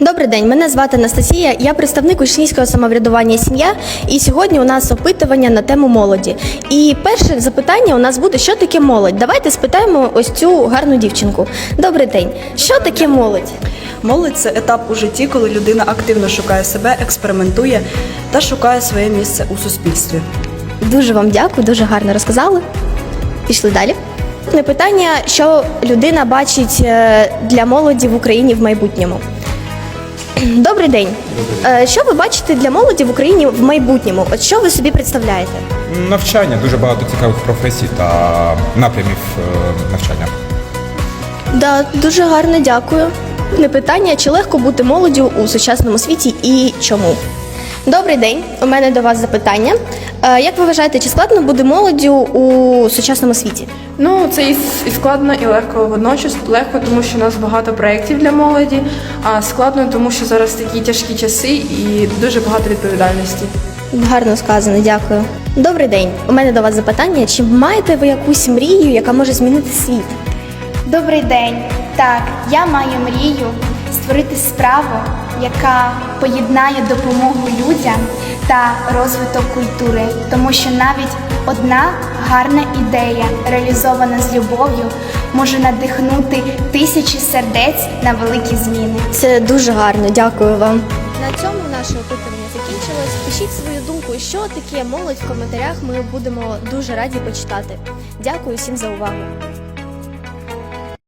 Добрий день, мене звати Анастасія. Я представник учнівського самоврядування сім'я. І сьогодні у нас опитування на тему молоді. І перше запитання у нас буде: що таке молодь? Давайте спитаємо ось цю гарну дівчинку. Добрий день, що таке молодь? Молодь це етап у житті, коли людина активно шукає себе, експериментує та шукає своє місце у суспільстві. Дуже вам дякую, дуже гарно розказали. Пішли далі. Питання, що людина бачить е, для молоді в Україні в майбутньому. Добрий день. Е, Що ви бачите для молоді в Україні в майбутньому? От що ви собі представляєте? Навчання дуже багато цікавих професій та напрямів е, навчання. Да, дуже гарно, дякую. Не питання, чи легко бути молоддю у сучасному світі і чому? Добрий день. У мене до вас запитання. Е, Як ви вважаєте, чи складно бути молоддю у сучасному світі? Ну, це і, і складно, і легко водночас. Легко, тому що у нас багато проєктів для молоді, а складно, тому що зараз такі тяжкі часи і дуже багато відповідальності. Гарно сказано, дякую. Добрий день. У мене до вас запитання. Чи маєте ви якусь мрію, яка може змінити світ? Добрий день. Так, я маю мрію створити справу, яка поєднає допомогу людям та розвиток культури, тому що навіть одна гарна ідея, реалізована з любов'ю, може надихнути тисячі сердець на великі зміни. Це дуже гарно, дякую вам. На цьому наше опитування закінчилось. Пишіть свою думку, що таке молодь в коментарях. Ми будемо дуже раді почитати. Дякую всім за увагу.